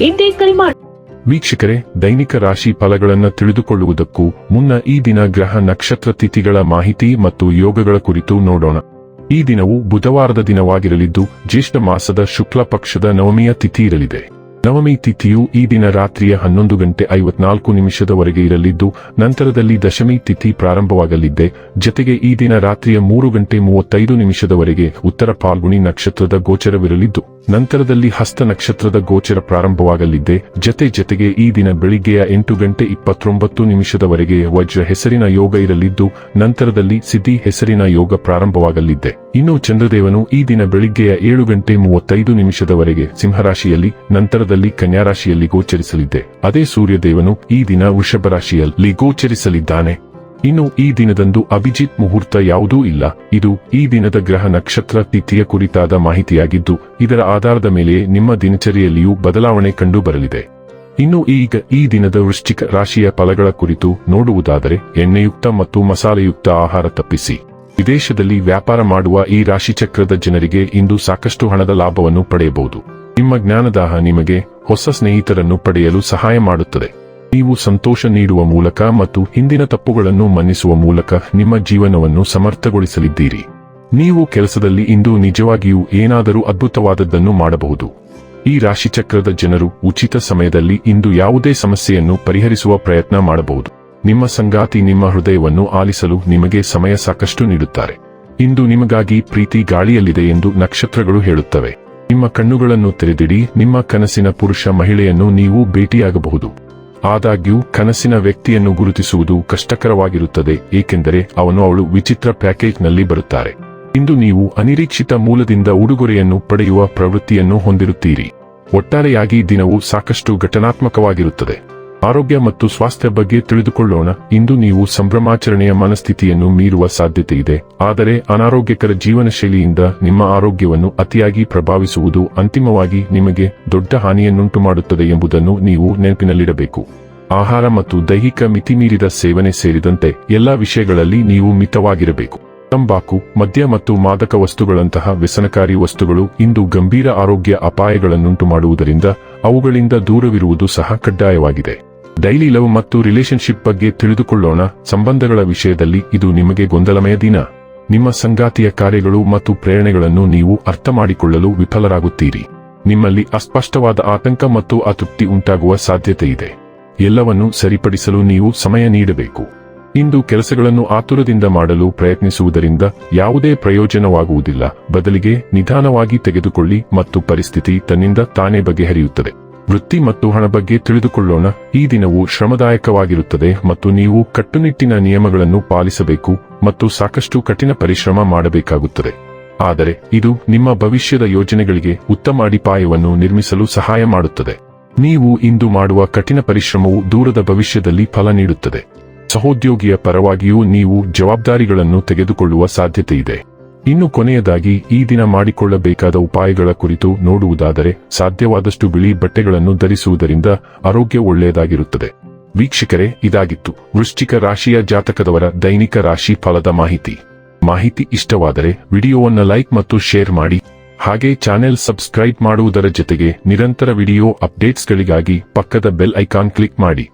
ಹಿಂದೆ ಕರೆ ಮಾಡಿ ವೀಕ್ಷಕರೇ, ದೈನಿಕ ರಾಶಿ ಫಲಗಳನ್ನು ತಿಳಿದುಕೊಳ್ಳುವುದಕ್ಕೂ ಮುನ್ನ ಈ ದಿನ ಗ್ರಹ ನಕ್ಷತ್ರ ತಿಥಿಗಳ ಮಾಹಿತಿ ಮತ್ತು ಯೋಗಗಳ ಕುರಿತು ನೋಡೋಣ. ಈ ದಿನವು ಬುಧವಾರದ ದಿನವಾಗಿರಲಿದ್ದು, ಜ್ಯೇಷ್ಠ ಮಾಸದ ಶುಕ್ಲ ಪಕ್ಷದ ನವಮಿಯ ತಿಥಿ ಇರಲಿದೆ. ನವಮಿ ತಿಥಿಯು ಈ ದಿನ ರಾತ್ರಿಯ ಹನ್ನೊಂದು ಗಂಟೆ ಐವತ್ನಾಲ್ಕು ನಿಮಿಷದವರೆಗೆ ಇರಲಿದ್ದು, ನಂತರದಲ್ಲಿ ದಶಮಿ ತಿಥಿ ಪ್ರಾರಂಭವಾಗಲಿದ್ದೆ. ಜತೆಗೆ ಈ ದಿನ ರಾತ್ರಿಯ ಮೂರು ಗಂಟೆ ಮೂವತ್ತೈದು ನಿಮಿಷದವರೆಗೆ ಉತ್ತರ ಫಾಲ್ಗುಣಿ ನಕ್ಷತ್ರದ ಗೋಚರವಿರಲಿದ್ದು. ನಂತರದಲ್ಲಿ ಹಸ್ತ ನಕ್ಷತ್ರದ ಗೋಚರ ಪ್ರಾರಂಭವಾಗಲಿದ್ದೆ ಜತೆ ಜತೆಗೆ ಈ ದಿನ ಬೆಳಿಗ್ಗೆಯ ಎಂಟು ಗಂಟೆ ಇಪ್ಪತ್ತೊಂಬತ್ತು ನಿಮಿಷದವರೆಗೆ ವಜ್ರ ಹೆಸರಿನ ಯೋಗ ಇರಲಿದ್ದು, ನಂತರದಲ್ಲಿ ಸಿದ್ಧಿ ಹೆಸರಿನ ಯೋಗ ಪ್ರಾರಂಭವಾಗಲಿದ್ದೆ ಇನ್ನು ಚಂದ್ರದೇವನು ಈ ದಿನ ಬೆಳಿಗ್ಗೆಯ ಏಳು ಗಂಟೆ ಮೂವತ್ತೈದು ನಿಮಿಷದವರೆಗೆ ಸಿಂಹರಾಶಿಯಲ್ಲಿ, ನಂತರದಲ್ಲಿ ಕನ್ಯಾರಾಶಿಯಲ್ಲಿ ಗೋಚರಿಸಲಿದ್ದೆ ಅದೇ ಸೂರ್ಯದೇವನು ಈ ದಿನ ವೃಷಭ ರಾಶಿಯಲ್ಲಿ ಗೋಚರಿಸಲಿದ್ದಾನೆ. ಇನ್ನು ಈ ದಿನದಂದು ಅಭಿಜಿತ್ ಮುಹೂರ್ತ ಯಾವುದೂ ಇಲ್ಲ. ಇದು ಈ ದಿನದ ಗ್ರಹ ನಕ್ಷತ್ರ ತಿಥಿಯ ಕುರಿತಾದ ಮಾಹಿತಿಯಾಗಿದ್ದು, ಇದರ ಆಧಾರದ ಮೇಲೆ ನಿಮ್ಮ ದಿನಚರಿಯಲ್ಲಿಯೂ ಬದಲಾವಣೆ ಕಂಡುಬರಲಿದೆ. ಇನ್ನು ಈಗ ಈ ದಿನದ ವೃಶ್ಚಿಕ ರಾಶಿಯ ಫಲಗಳ ಕುರಿತು ನೋಡುವುದಾದರೆ, ಎಣ್ಣೆಯುಕ್ತ ಮತ್ತು ಮಸಾಲೆಯುಕ್ತ ಆಹಾರ ತಪ್ಪಿಸಿ. ವಿದೇಶದಲ್ಲಿ ವ್ಯಾಪಾರ ಮಾಡುವ ಈ ರಾಶಿಚಕ್ರದ ಜನರಿಗೆ ಇಂದು ಸಾಕಷ್ಟು ಹಣದ ಲಾಭವನ್ನು ಪಡೆಯಬಹುದು. ನಿಮ್ಮ ಜ್ಞಾನದಾಹ ನಿಮಗೆ ಹೊಸ ಸ್ನೇಹಿತರನ್ನು ಪಡೆಯಲು ಸಹಾಯ ಮಾಡುತ್ತದೆ. ನೀವು ಸಂತೋಷ ನೀಡುವ ಮೂಲಕ ಮತ್ತು ಹಿಂದಿನ ತಪ್ಪುಗಳನ್ನು ಮನ್ನಿಸುವ ಮೂಲಕ ನಿಮ್ಮ ಜೀವನವನ್ನು ಸಮರ್ಥಗೊಳಿಸಲಿದ್ದೀರಿ. ನೀವು ಕೆಲಸದಲ್ಲಿ ಇಂದು ನಿಜವಾಗಿಯೂ ಏನಾದರೂ ಅದ್ಭುತವಾದದ್ದನ್ನು ಮಾಡಬಹುದು. ಈ ರಾಶಿಚಕ್ರದ ಜನರು ಉಚಿತ ಸಮಯದಲ್ಲಿ ಇಂದು ಯಾವುದೇ ಸಮಸ್ಯೆಯನ್ನು ಪರಿಹರಿಸುವ ಪ್ರಯತ್ನ ಮಾಡಬಹುದು. ನಿಮ್ಮ ಸಂಗಾತಿ ನಿಮ್ಮ ಹೃದಯವನ್ನು ಆಲಿಸಲು ನಿಮಗೆ ಸಮಯ ಸಾಕಷ್ಟು ನೀಡುತ್ತಾರೆ. ಇಂದು ನಿಮಗಾಗಿ ಪ್ರೀತಿ ಗಾಳಿಯಲ್ಲಿದೆ ಎಂದು ನಕ್ಷತ್ರಗಳು ಹೇಳುತ್ತವೆ. ನಿಮ್ಮ ಕಣ್ಣುಗಳನ್ನು ತೆರೆದಿಡಿ, ನಿಮ್ಮ ಕನಸಿನ ಪುರುಷ ಮಹಿಳೆಯನ್ನು ನೀವು ಭೇಟಿಯಾಗಬಹುದು. ಆದಾಗ್ಯೂ ಕನಸಿನ ವ್ಯಕ್ತಿಯನ್ನು ಗುರುತಿಸುವುದು ಕಷ್ಟಕರವಾಗಿರುತ್ತದೆ, ಏಕೆಂದರೆ ಅವನು ಅವಳು ವಿಚಿತ್ರ ಪ್ಯಾಕೇಜ್ನಲ್ಲಿ ಬರುತ್ತಾರೆ. ಇಂದು ನೀವು ಅನಿರೀಕ್ಷಿತ ಮೂಲದಿಂದ ಉಡುಗೊರೆಯನ್ನು ಪಡೆಯುವ ಪ್ರವೃತ್ತಿಯನ್ನು ಹೊಂದಿರುತ್ತೀರಿ. ಒಟ್ಟಾರೆಯಾಗಿ ದಿನವು ಸಾಕಷ್ಟು ಘಟನಾತ್ಮಕವಾಗಿರುತ್ತದೆ. ಆರೋಗ್ಯ ಮತ್ತು ಸ್ವಾಸ್ಥ್ಯ ಬಗ್ಗೆ ತಿಳಿದುಕೊಳ್ಳೋಣ. ಇಂದು ನೀವು ಸಂಭ್ರಮಾಚರಣೆಯ ಮನಸ್ಥಿತಿಯನ್ನು ಮೀರುವ ಸಾಧ್ಯತೆ ಇದೆ. ಆದರೆ ಅನಾರೋಗ್ಯಕರ ಜೀವನ ಶೈಲಿಯಿಂದ ನಿಮ್ಮ ಆರೋಗ್ಯವನ್ನು ಅತಿಯಾಗಿ ಪ್ರಭಾವಿಸುವುದು ಅಂತಿಮವಾಗಿ ನಿಮಗೆ ದೊಡ್ಡ ಹಾನಿಯನ್ನುಂಟು ಮಾಡುತ್ತದೆ ಎಂಬುದನ್ನು ನೀವು ನೆನಪಿನಲ್ಲಿಡಬೇಕು. ಆಹಾರ ಮತ್ತು ದೈಹಿಕ ಮಿತಿಮೀರಿದ ಸೇವನೆ ಸೇರಿದಂತೆ ಎಲ್ಲಾ ವಿಷಯಗಳಲ್ಲಿ ನೀವು ಮಿತವಾಗಿರಬೇಕು. ತಂಬಾಕು, ಮದ್ಯ ಮತ್ತು ಮಾದಕ ವಸ್ತುಗಳಂತಹ ವ್ಯಸನಕಾರಿ ವಸ್ತುಗಳು ಇಂದು ಗಂಭೀರ ಆರೋಗ್ಯ ಅಪಾಯಗಳನ್ನುಂಟು ಮಾಡುವುದರಿಂದ ಅವುಗಳಿಂದ ದೂರವಿರುವುದು ಸಹ ಕಡ್ಡಾಯವಾಗಿದೆ. ಡೈಲಿ ಲವ್ ಮತ್ತು ರಿಲೇಶನ್ಶಿಪ್ ಬಗ್ಗೆ ತಿಳಿದುಕೊಳ್ಳೋಣ. ಸಂಬಂಧಗಳ ವಿಷಯದಲ್ಲಿ ಇದು ನಿಮಗೆ ಗೊಂದಲಮಯ ದಿನ. ನಿಮ್ಮ ಸಂಗಾತಿಯ ಕಾರ್ಯಗಳು ಮತ್ತು ಪ್ರೇರಣೆಗಳನ್ನು ನೀವು ಅರ್ಥ ಮಾಡಿಕೊಳ್ಳಲು ವಿಫಲರಾಗುತ್ತೀರಿ. ನಿಮ್ಮಲ್ಲಿ ಅಸ್ಪಷ್ಟವಾದ ಆತಂಕ ಮತ್ತು ಅತೃಪ್ತಿ ಉಂಟಾಗುವ ಸಾಧ್ಯತೆ ಇದೆ. ಎಲ್ಲವನ್ನು ಸರಿಪಡಿಸಲು ನೀವು ಸಮಯ ನೀಡಬೇಕು. ಇಂದು ಕೆಲಸಗಳನ್ನು ಆತುರದಿಂದ ಮಾಡಲು ಪ್ರಯತ್ನಿಸುವುದರಿಂದ ಯಾವುದೇ ಪ್ರಯೋಜನವಾಗುವುದಿಲ್ಲ. ಬದಲಿಗೆ ನಿಧಾನವಾಗಿ ತೆಗೆದುಕೊಳ್ಳಿ ಮತ್ತು ಪರಿಸ್ಥಿತಿ ತನ್ನಿಂದ ತಾನೇ ಬಗೆಹರಿಯುತ್ತದೆ. ವೃತ್ತಿ ಮತ್ತು ಹಣ ಬಗ್ಗೆ ತಿಳಿದುಕೊಳ್ಳೋಣ. ಈ ದಿನವು ಶ್ರಮದಾಯಕವಾಗಿರುತ್ತದೆ ಮತ್ತು ನೀವು ಕಟ್ಟುನಿಟ್ಟಿನ ನಿಯಮಗಳನ್ನು ಪಾಲಿಸಬೇಕು ಮತ್ತು ಸಾಕಷ್ಟು ಕಠಿಣ ಪರಿಶ್ರಮ ಮಾಡಬೇಕಾಗುತ್ತದೆ. ಆದರೆ ಇದು ನಿಮ್ಮ ಭವಿಷ್ಯದ ಯೋಜನೆಗಳಿಗೆ ಉತ್ತಮ ಅಡಿಪಾಯವನ್ನು ನಿರ್ಮಿಸಲು ಸಹಾಯ ಮಾಡುತ್ತದೆ. ನೀವು ಇಂದು ಮಾಡುವ ಕಠಿಣ ಪರಿಶ್ರಮವು ದೂರದ ಭವಿಷ್ಯದಲ್ಲಿ ಫಲ ನೀಡುತ್ತದೆ. ಸಹೋದ್ಯೋಗಿಯ ಪರವಾಗಿಯೂ ನೀವು ಜವಾಬ್ದಾರಿಗಳನ್ನು ತೆಗೆದುಕೊಳ್ಳುವ ಸಾಧ್ಯತೆ ಇದೆ ಇನ್ನು ಕೊನೆಯದಾಗಿ ಈ ದಿನ ಮಾಡಿಕೊಳ್ಳಬೇಕಾದ ಉಪಾಯಗಳ ಕುರಿತು ನೋಡುವುದಾದರೆ ಸಾಧ್ಯವಾದಷ್ಟು ಬಿಳಿ ಬಟ್ಟೆಗಳನ್ನು ಧರಿಸುವುದರಿಂದ ಆರೋಗ್ಯ ಒಳ್ಳೆಯದಾಗಿರುತ್ತದೆ. ವೀಕ್ಷಕರೇ, ಇದಾಗಿತ್ತು. ವೃಶ್ಚಿಕ ರಾಶಿಯ ಜಾತಕದವರ ದೈನಿಕ ರಾಶಿ ಫಲದ ಮಾಹಿತಿ. ಮಾಹಿತಿ ಇಷ್ಟವಾದರೆ ವಿಡಿಯೋವನ್ನು ಲೈಕ್ ಮತ್ತು ಶೇರ್ ಮಾಡಿ. ಹಾಗೆ ಚಾನೆಲ್ ಸಬ್ಸ್ಕ್ರೈಬ್ ಮಾಡುವುದರ ಜೊತೆಗೆ ನಿರಂತರ ವಿಡಿಯೋ ಅಪ್ಡೇಟ್ಸ್ಗಳಿಗಾಗಿ ಪಕ್ಕದ ಬೆಲ್ ಐಕಾನ್ ಕ್ಲಿಕ್ ಮಾಡಿ.